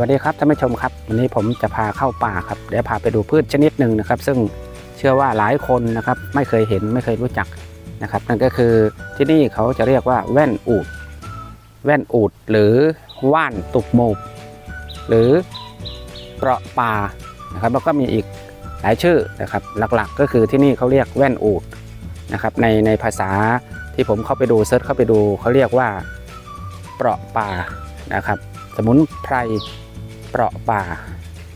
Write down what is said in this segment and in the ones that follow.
วัสดีครับท่านผู้ชมครับ วันนี้ผมจะพาเข้าป่าครับเดี๋ยวพาไปดูพืชชนิดหนึ่งนะครับ ซึ่งเชื่อว่าหลายคนนะครับไม่เคยเห็นไม่เคยรู้จักนะครับ นั่นก็คือที่นี่เขาจะเรียกว่าแว่นอูด แว่นอูดหรือว่านตุกโมบหรือเปราะป่านะครับแล้วก็มีอีกหลายชื่อนะครับ หลักๆ ก็คือที่นี่เขาเรียกแว่นอูดนะครับในในภาษาที่ผมเข้าไปดูเซิร์ชเข้าไปดูเขาเรียกว่าเปราะป่านะครับสมุนไพร เปราะป่า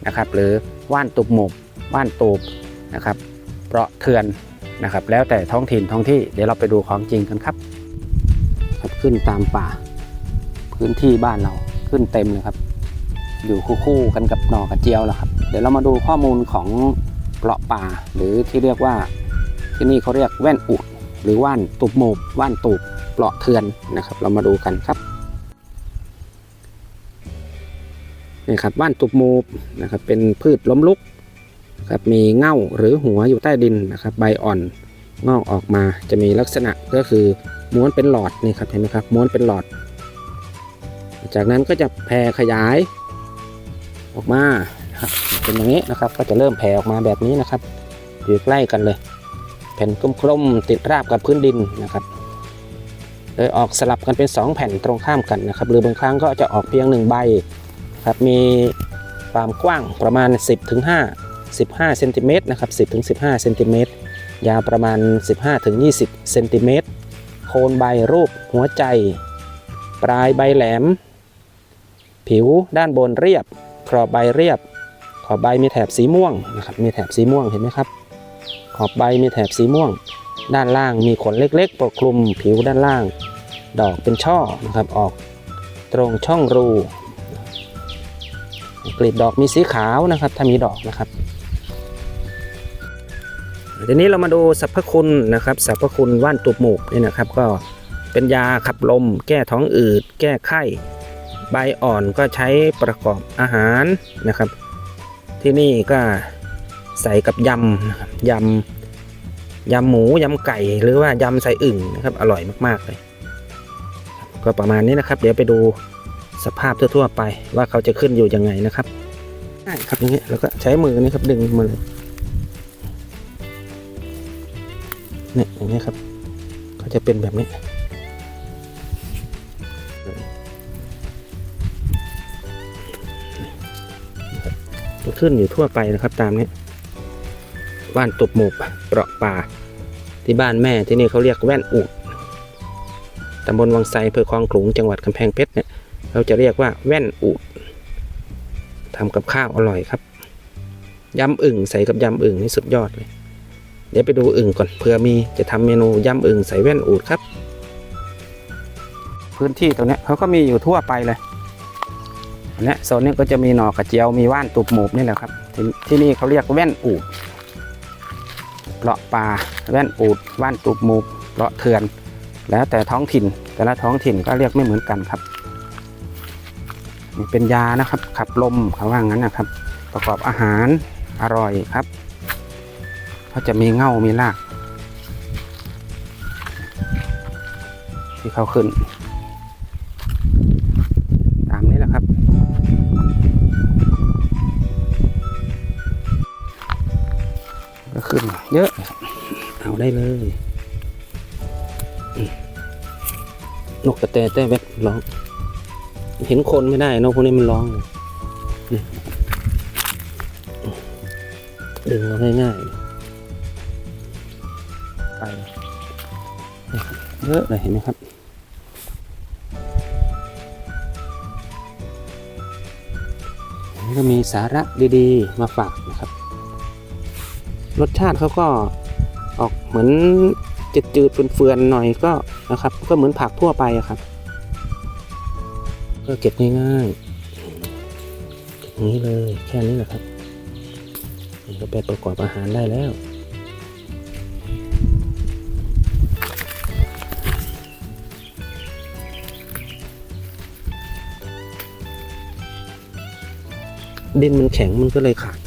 นะครับ หรือว่านตุบหมกว่านตูบนะครับ เปราะเถื่อนนะครับ แล้วแต่ท้องถิ่นท้องที่เดี๋ยวเราไปดูของจริงกันครับครับขึ้นตามป่า พื้นที่บ้านเราขึ้นเต็มเลยครับ อยู่คู่ๆกันกับหนอกระเจียวแล้วครับ เดี๋ยวเรามาดูข้อมูลของเปราะป่า หรือที่เรียกว่าที่นี่เขาเรียกแว่นอุดหรือว่านตุบหมกว่านตูบเปราะเถื่อนนะครับ เรามาดูกันครับ นี่ครับว่านตุบมูบนะครับเป็นพืชล้มลุกครับมีเง่าหรือหัวอยู่ใต้ดินนะครับ ใบอ่อนงอกออกมาจะมีลักษณะก็คือม้วนเป็นหลอดนี่ครับเห็นไหมครับม้วนเป็นหลอด จากนั้นก็จะแผ่ขยายออกมาเป็นอย่างนี้นะครับ ก็จะเริ่มแผ่ออกมาแบบนี้นะครับอยู่ใกล้กันเลย แผ่นกลมๆติดราบกับพื้นดินนะครับ โดยออกสลับกันเป็น 2 แผ่นตรงข้ามกันนะครับ หรือบางครั้งก็จะออกเพียง 1 ใบ ครับมีความกว้างประมาณ 10ถึง5 15เซนติเมตรนะครับ10ถึง15เซนติเมตรยาวประมาณ 15ถึง20เซนติเมตรโคนใบรูปหัวใจ ปลายใบแหลม ผิวด้านบนเรียบ ขอบใบเรียบ ขอบใบมีแถบสีม่วงนะครับมีแถบสีม่วงเห็นไหมครับ ขอบใบมีแถบสีม่วง ด้านล่างมีขนเล็กๆ ปกคลุมผิวด้านล่าง ดอกเป็นช่อนะครับออกตรงช่องรู กลีบดอกมีสีขาวนะครับ ถ้ามีดอกนะครับทีนี้เรามาดูสรรพคุณนะครับสรรพคุณว่านตุบหมูกนี่นะครับ ก็เป็นยาขับลม แก้ท้องอืด แก้ไข้ใบอ่อนก็ใช้ประกอบอาหารนะครับ ที่นี่ก็ใส่กับยำยำยำหมูยำไก่ หรือว่ายำใส่อึ่งนะครับ อร่อยมากๆเลย ก็ประมาณนี้นะครับ เดี๋ยวไปดู สภาพทั่วๆไปว่าเขาจะขึ้นอยู่ยังไงนะครับได้ครับอย่างเงี้ยแล้วก็ใช้มือนี่ครับดึงมาเลยเนี่ยอย่างเงี้ยครับเขาจะเป็นแบบนี้จะขึ้นอยู่ทั่วไปนะครับตามนี้ว่านตุบหมูกเปราะป่า ที่บ้านแม่ที่นี่เขาเรียกแว่นอูดตำบลวังไซอำเภอคลองขลุงจังหวัดกำแพงเพชรเนี่ย เราจะเรียกว่าแว่นอูดทำกับข้าวอร่อยครับยำอึ่งใส่กับยำอึ่งนี่สุดยอดเลย เดี๋ยวไปดูอึ่งก่อนเผื่อมีจะทำเมนูยำอึ่งใส่แว่นอูดครับ พื้นที่ตรงนี้เขาก็มีอยู่ทั่วไปเลยอันนี้โซนนี้ก็จะมีหน่อกระเจียวมีว่านตุบหมูบนี่แหละครับที่ที่นี่เขาเรียกแว่นอูดเปราะปลาแว่นอูดว่านตุบหมูบเปราะเถื่อน แล้วแต่ท้องถิ่น แต่ละท้องถิ่นก็เรียกไม่เหมือนกันครับ เป็นยานะครับขับลมเขาว่างั้นนะครับ ประกอบอาหารอร่อยครับเขาจะมีเง่ามีราก ที่เขาขึ้น ตามนี้แหละครับ ก็ขึ้นเยอะ เอาได้เลยนกกระแตแต่แวดร้อง เห็นคนไม่ได้นกพวกนี้มันร้องเลยนี่ดึงเราง่ายๆไปเยอะเลยเห็นไหมครับนี่ก็มีสาระดีๆ มาฝากนะครับ รสชาติเขาก็ออกเหมือนจืดๆเฟื่อนๆหน่อยก็นะครับ ก็เหมือนผักทั่วไปอะครับ ก็เก็บง่ายๆเก็บอย่างนี้เลย แค่นี้แหละครับก็ไปประกอบอาหารได้แล้วดินมันแข็งมันก็เลยขาด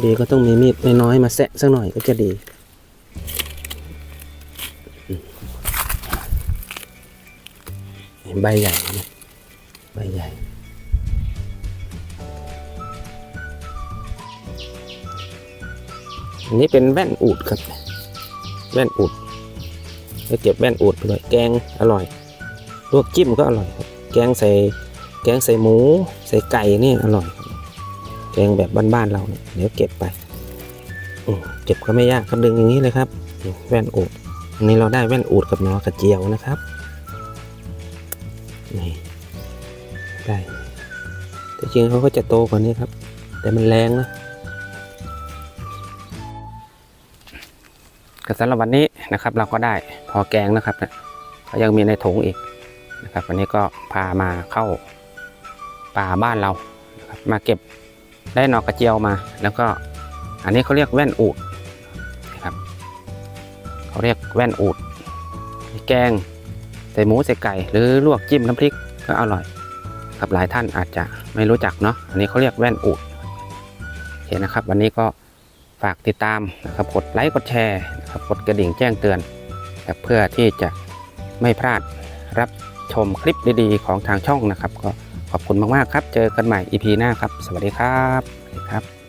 เดีก็ต้องมีมีดน้อยๆมาแสะสักหน่อยก็จะดี ใบใหญ่นะใบใหญ่อันนี้เป็นแว่นอูดครับ แว่นอูดแล้วเก็บแว่นอูดไปด้วยแกงอร่อยลวกจิ้มก็อร่อยครับแกงใส่แกงใส่หมู ใส่ไก่นี่อร่อยแกงแบบบ้านๆเราเนี่ยเดี๋ยวเก็บไปเก็บก็ไม่ยากครับดึงอย่างนี้เลยครับ แว่นอูดอันนี้เราได้แว่นอูดกับหนอกระเจียวนะครับ นี่ได้แต่จริงเขาก็จะโตกว่านี้ครับ แต่มันแรงนะก็สำหรับวันนี้นะครับ เราก็ได้พอแกงนะครับนะก็ยังมีในถุงอีกนะครับ วันนี้ก็พามาเข้าป่าบ้านเรานะครับมาเก็บได้หนอกกระเจียวมา แล้วก็อันนี้เขาเรียกแว่นอูดนะครับเขาเรียกแว่นอูดแกง ใส่หมูใส่ไก่ หรือลวกจิ้มน้ำพริกก็อร่อยครับหลายท่านอาจจะไม่รู้จักเนาะอันนี้เขาเรียกแว่นอูดโอเคนะครับ วันนี้ก็ฝากติดตามนะครับกดไลค์กดแชร์นะครับกดกระดิ่งแจ้งเตือนนะเพื่อที่จะไม่พลาดรับชมคลิปดีๆ ของทางช่องนะครับ ก็ขอบคุณมากๆครับ เจอกันใหม่ EP หน้าครับ สวัสดีครับสวัสดีครับ